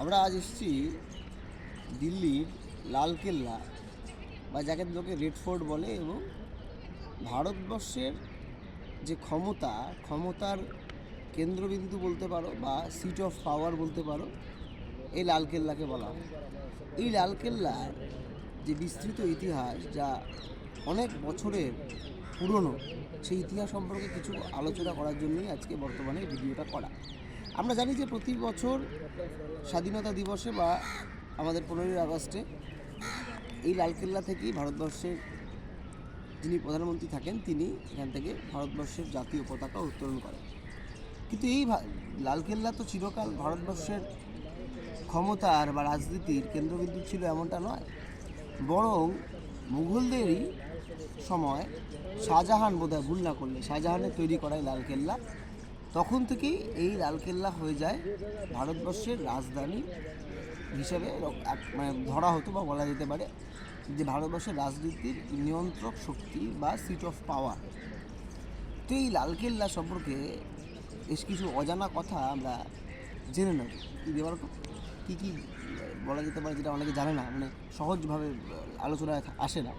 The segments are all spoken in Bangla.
আমরা আজ এসেছি দিল্লির লালকেল্লা, বা যাকে লোকে রেড ফোর্ট বলে এবং ভারতবর্ষের যে ক্ষমতা, ক্ষমতার কেন্দ্রবিন্দু বলতে পারো বা সিট অফ পাওয়ার বলতে পারো, এই লালকেল্লাকে বলা হয়। এই লালকেল্লার যে বিস্তৃত ইতিহাস, যা অনেক বছরের পুরনো, সেই ইতিহাস সম্পর্কে কিছু আলোচনা করার জন্যই আজকে বর্তমানে ভিডিওটা করা। আমরা জানি যে প্রতি বছর স্বাধীনতা দিবসে বা আমাদের পনেরোই আগস্টে এই লালকেল্লা থেকেই ভারতবর্ষের যিনি প্রধানমন্ত্রী থাকেন, তিনি এখান থেকে ভারতবর্ষের জাতীয় পতাকা উত্তোলন করেন। কিন্তু এই লালকেল্লা তো চিরকাল ভারতবর্ষের ক্ষমতার বা রাজনীতির কেন্দ্রবিন্দু ছিল এমনটা নয়। বরং মুঘলদেরই সময় শাহজাহান বোধহয় ভুল না করলে শাহজাহানের তৈরি করা এই লালকেল্লা। তখন থেকেই এই লালকেল্লা হয়ে যায় ভারতবর্ষের রাজধানী হিসেবে মানে ধরা হতো বা বলা যেতে পারে যে ভারতবর্ষের রাজনীতির নিয়ন্ত্রক শক্তি বা সিট অফ পাওয়ার তো এই লালকেল্লা সম্পর্কে বেশ কিছু অজানা কথা আমরা জেনে নেব। দেওয়ার কী কী বলা যেতে পারে যেটা অনেকে জানে না? মানে সহজভাবে আলোচনায় আসে না।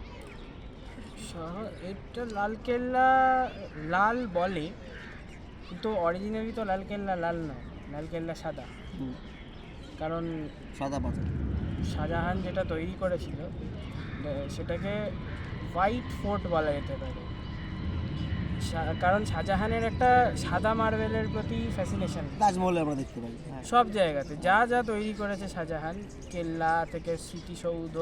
এটা লালকেল্লা লাল বলে কিন্তু অরিজিনালি তো লালকেল্লা লাল নয় লালকেল্লা সাদা। কারণ সাদা পাথর। শাহজাহান যেটা তৈরি করেছিল সেটাকে হোয়াইট ফোর্ট বলা যেতে পারে। কারণ শাহজাহানের একটা সাদা মার্বেলের প্রতি ফ্যাসিনেশন তাজমহলে আমরা দেখতে পাই। হ্যাঁ। সব জায়গাতে যা যা তৈরি করেছে শাহজাহান কেল্লা থেকে স্মৃতিসৌধ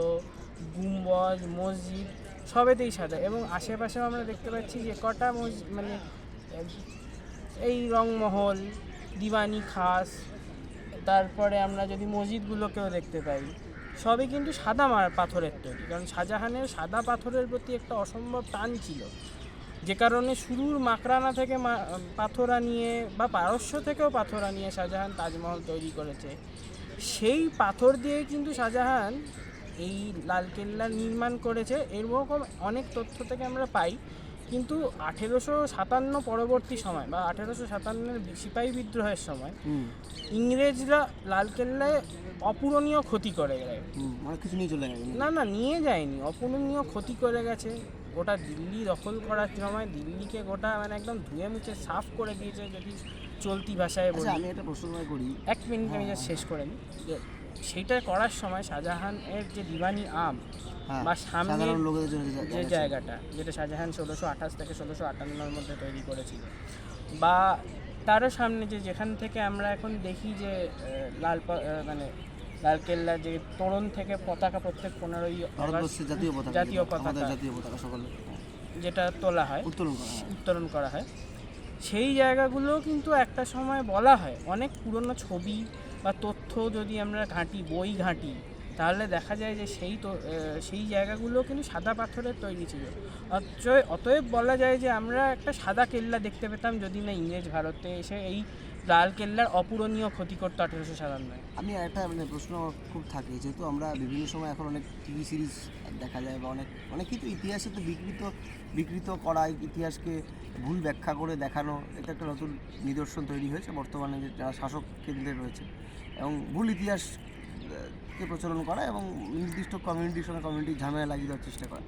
গুম্বজ মসজিদ সবেতেই সাদা। এবং আশেপাশেও আমরা দেখতে পাচ্ছি যে কটা মসজিদ মানে এই রংমহল, দিওয়ানি খাস, তারপরে আমরা যদি মসজিদগুলোকেও দেখতে পাই, সবই কিন্তু সাদা মার পাথরের তৈরি। কারণ শাহজাহানের সাদা পাথরের প্রতি একটা অসম্ভব টান ছিল। যে কারণে শুরুর মাকরানা থেকে পাথর আনিয়ে বা পারস্য থেকেও পাথর আনিয়ে শাহজাহান তাজমহল তৈরি করেছে। সেই পাথর দিয়ে কিন্তু শাহজাহান এই লালকেল্লা নির্মাণ করেছে। এরকম অনেক তথ্য থেকে আমরা পাই। কিন্তু আঠেরোশো সাতান্ন পরবর্তী সময় বা আঠেরোশো সাতান্নের সিপাহী বিদ্রোহের সময় ইংরেজরা লালকেল্লায় অপূরণীয় ক্ষতি করে অনেক কিছু নিয়ে চলে গেছে। না না নিয়ে যায়নি অপূরণীয় ক্ষতি করে গেছে। গোটা দিল্লি দখল করার সময় দিল্লিকে গোটা মানে একদম ধুয়ে মুছে সাফ করে দিয়েছে যদি চলতি ভাষায় আচ্ছা বলি। আমি একটা প্রশ্ন করি। এক মিনিট আমি just শেষ করে নিই যে সেইটা করার সময় শাহজাহানের যে দিওয়ানি আম হ্যাঁ বা সামনে যে। জায়গাটা যেটা শাহজাহান ষোলোশো আঠাশ থেকে ষোলোশো আটান্নর মধ্যে তৈরি করেছিল বা তারও সামনে যে যেখান থেকে আমরা এখন দেখি যে লাল মানে লালকেল্লা যে তোরণ থেকে পতাকা প্রত্যেক পনেরোই জাতীয় পতাকা জাতীয় যেটা, পতাকা। জাতীয় পতাকা সকলে হ্যাঁ, যেটা তোলা হয় উত্তোলন করা হয় উত্তোলন করা হয় সেই জায়গাগুলো কিন্তু একটা সময় বলা হয় অনেক পুরনো ছবি বা তথ্য যদি আমরা ঘাঁটি, বই ঘাঁটি, তাহলে দেখা যায় যে সেই তো সেই জায়গাগুলো কিন্তু সাদা পাথরের তৈরি ছিল। অতএব অতএব বলা যায় যে আমরা একটা সাদা কেল্লা দেখতে পেতাম যদি না ইংরেজ ভারতে এসে এই লাল কেল্লার অপূরণীয় ক্ষতি করতো আঠেরোশো সাতান্নয় আমি একটা মানে প্রশ্ন খুব থাকে যেহেতু আমরা বিভিন্ন সময় এখন অনেক টিভি সিরিজ দেখা যায় বা অনেক অনেক কিছু ইতিহাসে তো বিকৃত বিকৃত করা ইতিহাসকে ভুল ব্যাখ্যা করে দেখানো এটা একটা নতুন নিদর্শন তৈরি হয়েছে বর্তমানে যে যারা শাসক কেন্দ্রে রয়েছে। এবং ভুল ইতিহাস আহ, কে প্রচলন করা এবং নির্দিষ্ট কমিউনিটির সঙ্গে কমিউনিটির ঝামেলা লাগিয়ে দেওয়ার চেষ্টা করা।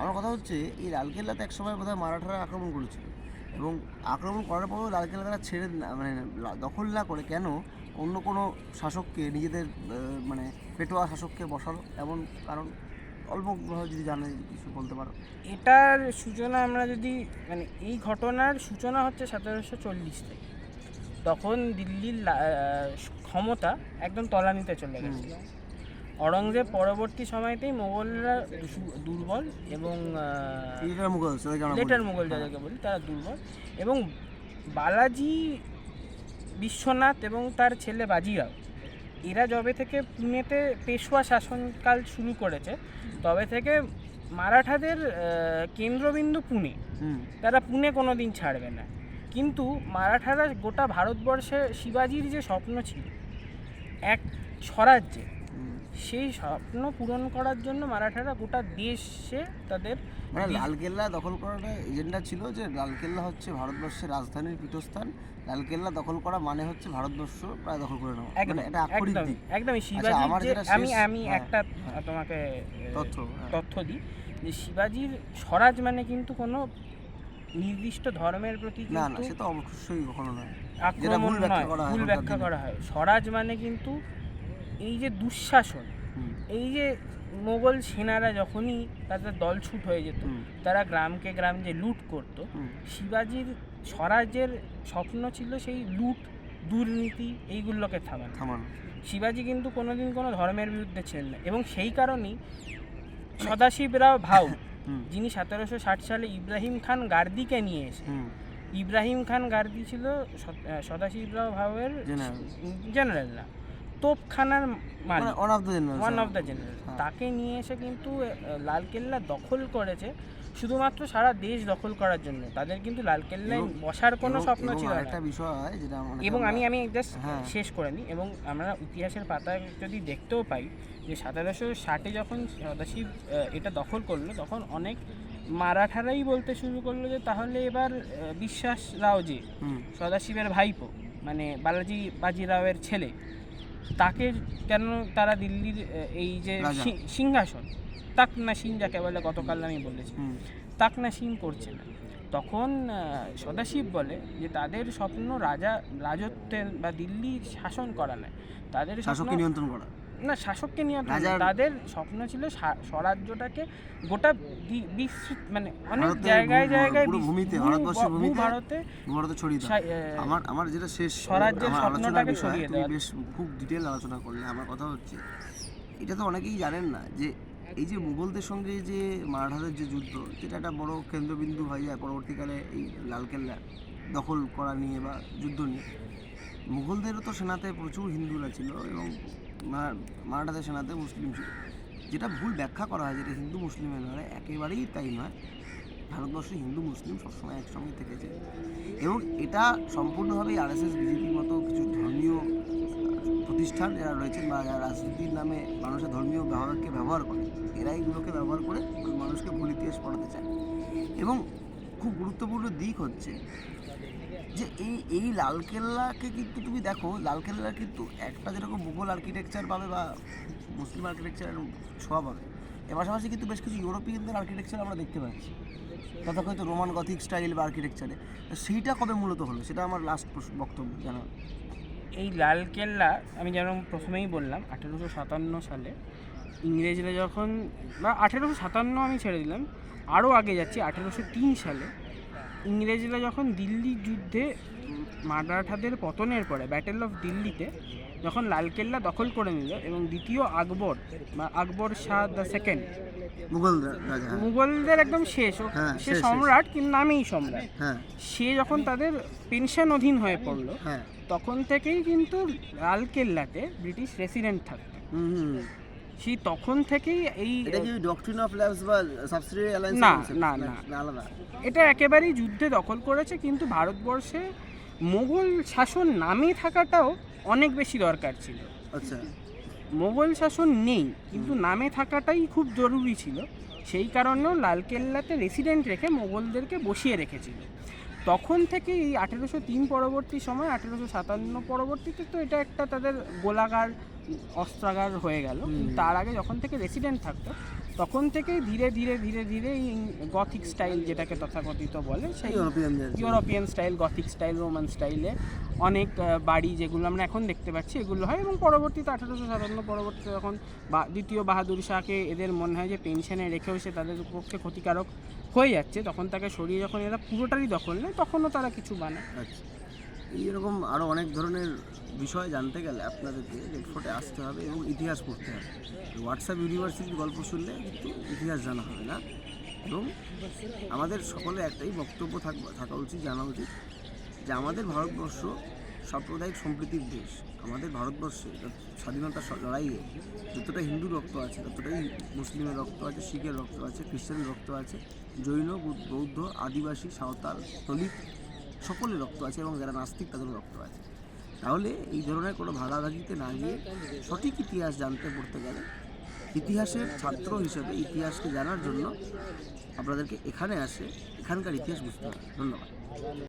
আমার কথা হচ্ছে এই লালকেল্লাতে এক সময় বোধহয় মারাঠারা আক্রমণ করেছিল। এবং আক্রমণ করার পরেও লালকেল্লা তারা ছেড়ে মানে দখল না করে কেন অন্য কোনো শাসককে নিজেদের মানে পেটোয়া শাসককে বসালো? এমন কারণ অল্প যদি জানে কিছু বলতে পারো। এটার সূচনা আমরা যদি মানে এই ঘটনার সূচনা হচ্ছে সতেরোশো চল্লিশ থেকে। তখন দিল্লির ক্ষমতা একদম তলানিতে চলে গেছিল। অরঙ্গজেব পরবর্তী সময়তেই মোগলরা দুর্বল এবং লেটার। লেটার মুঘল যাদেরকে বলি তারা দুর্বল এবং বালাজি বিশ্বনাথ এবং তার ছেলে বাজিরাও এরা যবে থেকে পুনেতে পেশোয়া শাসনকাল শুরু করেছে তবে থেকে মারাঠাদের কেন্দ্রবিন্দু পুনে। তারা পুনে কোনো দিন ছাড়বে না। কিন্তু মারাঠারা গোটা ভারতবর্ষে শিবাজির যে স্বপ্ন ছিল এক স্বরাজ্যে সেই স্বপ্ন পূরণ করার জন্য মারাঠারা গোটা দেশে তাদের মানে লালকেল্লা দখল করাটা এজেন্ডা ছিল যে লালকেল্লা হচ্ছে ভারতবর্ষের রাজধানীর পীঠস্থান। লালকেল্লা দখল করা মানে হচ্ছে ভারতবর্ষ প্রায় দখল করে নেওয়া। একদম মানে এটা একদম একদমই যে যেটা আমি আমি হ্যাঁ, একটা হ্যাঁ। তোমাকে তথ্য হ্যাঁ। তথ্য দিই। যে শিবাজির স্বরাজ মানে কিন্তু কোনো নির্দিষ্ট ধর্মের প্রতি না না সে তো অবশ্যই কখনো নয়। ভুল ব্যাখ্যা করা হয়। স্বরাজ মানে কিন্তু এই যে দুঃশাসন এই যে মোগল সেনারা যখনই তাদের দল ছুট হয়ে যেত তারা গ্রামকে গ্রাম যে লুট করত শিবাজির স্বরাজের স্বপ্ন ছিল সেই লুট দুর্নীতি এইগুলোকে থামানো। থামানো। শিবাজি কিন্তু কোনোদিন কোনো ধর্মের বিরুদ্ধে ছিলেন না এবং সেই কারণেই সদাশিবরাও ভাউ যিনি সতেরোশো ষাট সালে ইব্রাহিম খান গার্দিকে নিয়ে এসে ইব্রাহিম খান গার্দি ছিল সদাশিবরাও General. জেনারেল না। তোপখানার মানে one of the general one of the general. তাকে নিয়ে এসে কিন্তু লালকেল্লা দখল করেছে শুধুমাত্র সারা দেশ দখল করার জন্য। তাদের কিন্তু লালকেল্লায় বসার কোনো স্বপ্ন ছিল একটা বিষয় যেটা এবং আমি আমি জাস্ট হ্যাঁ। শেষ করে নিই। এবং আমরা ইতিহাসের পাতায় যদি দেখতেও পাই যে সতেরোশো ষাটে যখন সদাশিব এটা দখল করল তখন অনেক মারাঠারাই বলতে শুরু করল যে তাহলে এবার বিশ্বাস রাও যে হুম, সদাশিবের ভাইপো মানে বালাজি বাজিরাওয়ের ছেলে তাকে কেন তারা দিল্লির এই যে। সিংহাসন তাক না সিং যাকে বলে গতকাল আমি বলেছি তাক না সিং করছে না। তখন সদাশিব বলে যে তাদের স্বপ্ন রাজা রাজত্বের বা দিল্লির শাসন করা নয়। তাদের স্বপ্ন নিয়ন্ত্রণ করা। না শাসককে নিয়ন্ত্রণ না, তাদের স্বপ্ন ছিল স্বরাজ্যটাকে গোটা বি- বিস্তৃত মানে অনেক জায়গায় জায়গায় ভূমিতে, ভারতবর্ষের ভূমিতে ভারতে ভারতে ছড়িয়ে আমার আমার যেটা শেষ স্বরাজ্যের স্বপ্নটাকে ছড়িয়ে দেওয়া। বেশ খুব ডিটেল আলোচনা করলে আমার কথা হচ্ছে এটা তো অনেকেই জানেন না যে এই যে মুঘলদের সঙ্গে যে মারাঠাদের যে যুদ্ধ যেটা একটা বড় কেন্দ্রবিন্দু হয়ে যায় পরবর্তীকালে এই লালকেল্লা দখল করা নিয়ে বা যুদ্ধ নিয়ে মুঘলদেরও তো সেনাতে প্রচুর হিন্দুরা ছিল এবং মারাঠাদের সেনাতে মুসলিম ছিল যেটা ভুল ব্যাখ্যা করা হয়, যেটা হিন্দু মুসলিমের নয়, একেবারেই তাই নয়। ভারতবর্ষে হিন্দু, মুসলিম সবসময় একসঙ্গে থেকেছে। এবং এটা সম্পূর্ণভাবে আরএসএস বিজেপির মতো কিছু ধর্মীয় প্রতিষ্ঠান যারা রয়েছেন বা যারা রাজনীতির নামে মানুষের ধর্মীয় ব্যবহারকে ব্যবহার করে এরা এইগুলোকে ব্যবহার করে মানুষকে ভুল ইতিহাস পড়াতে চায়। এবং খুব গুরুত্বপূর্ণ দিক হচ্ছে যে এই এই লালকেল্লাকে কিন্তু তুমি দেখো লালকেল্লা কিন্তু একটা যেরকম মুঘল আর্কিটেকচার পাবে বা মুসলিম আর্কিটেকচারের ছোঁয়া পাবে। এর পাশাপাশি কিন্তু বেশ কিছু ইউরোপিয়ানদের আর্কিটেকচার আমরা দেখতে পাচ্ছি। তথাকথিত রোমান গথিক স্টাইল বা আর্কিটেকচারে সেইটা কবে মূলত হলো? সেটা আমার লাস্ট বক্তব্য জানা। এই লালকেল্লা আমি যেমন প্রথমেই বললাম, আঠেরোশো সাতান্ন সালে ইংরেজরা যখন বা আঠেরোশো সাতান্ন আমি ছেড়ে দিলাম, আরও আগে যাচ্ছি, আঠেরোশো তিন সালে ইংরেজরা যখন দিল্লির যুদ্ধে মারাঠাদের পতনের পরে ব্যাটেল অফ দিল্লিতে যখন লালকেল্লা দখল করে নিল এবং দ্বিতীয় আকবর বা আকবর শাহ দ্য সেকেন্ড হ্যাঁ। মুঘলদের একদম শেষ ও হ্যাঁ, সে। সম্রাট কিন্তু নামেই সম্রাট হ্যাঁ সে যখন তাদের পেনশন অধীন হয়ে পড়ল তখন থেকেই কিন্তু লালকেল্লাতে ব্রিটিশ রেসিডেন্ট থাকতো। সেই তখন থেকেই এই এটা কি ডক্ট্রিন অফ ল্যাবস বা সাবসিডিয়ারি অ্যালায়েন্স না, না, না। আলাদা। এটা একেবারেই যুদ্ধে দখল করেছে কিন্তু ভারতবর্ষে মোগল শাসন নামে থাকাটাও অনেক বেশি দরকার ছিল। আচ্ছা। মোগল শাসন নেই কিন্তু নামে থাকাটাই খুব জরুরি ছিল। সেই কারণেও লালকেল্লাতে রেসিডেন্ট রেখে মোগলদেরকে বসিয়ে রেখেছিল। তখন থেকে এই আঠেরোশো তিন পরবর্তী সময় আঠেরোশো সাতান্ন পরবর্তীতে তো এটা একটা তাদের গোলাগার অস্ত্রাগার হয়ে গেল। তার আগে যখন থেকে রেসিডেন্ট থাকতো তখন থেকেই ধীরে ধীরে ধীরে ধীরে এই গথিক স্টাইল যেটাকে তথাকথিত বলে সেই European style Gothic style Roman স্টাইলে অনেক বাড়ি যেগুলো আমরা এখন দেখতে পাচ্ছি এগুলো হয় এবং পরবর্তীতে আঠারোশো সাতান্ন পরবর্তীতে যখন বা দ্বিতীয় বাহাদুর শাহকে এদের মনে হয় যে পেনশনে রেখেও সে তাদের পক্ষে ক্ষতিকারক হয়ে যাচ্ছে তখন তাকে সরিয়ে যখন এরা পুরোটারই দখল নেয় তখনও তারা কিছু বানায়। আচ্ছা। এইরকম আরও অনেক ধরনের বিষয় জানতে গেলে আপনাদেরকে রেডফোর্টে আসতে হবে এবং ইতিহাস পড়তে হবে। হোয়াটসঅ্যাপ ইউনিভার্সিটির গল্প শুনলে কিন্তু ইতিহাস জানা হবে না এবং আমাদের সকলে একটাই বক্তব্য থাকা উচিত, জানা উচিত যে আমাদের ভারতবর্ষ সাম্প্রদায়িক সম্প্রীতির দেশ। আমাদের ভারতবর্ষে স্বাধীনতা লড়াইয়ে যতটা হিন্দু রক্ত আছে, ততটাই মুসলিমের রক্ত আছে, শিখের রক্ত আছে, খ্রিস্টানের রক্ত আছে, জৈন, বৌদ্ধ, আদিবাসী, সাঁওতাল, দলিত সকলের রক্ত আছে এবং যারা নাস্তিক তাদের রক্ত আছে। তাহলে এই ধরনের কোনো ভাগাভাগিতে না গিয়ে সঠিক ইতিহাস জানতে পড়তে গেলে ইতিহাসের ছাত্র হিসেবে ইতিহাসকে জানার জন্য আপনাদেরকে এখানে আসে, এখানকার ইতিহাস বুঝতে হবে। ধন্যবাদ।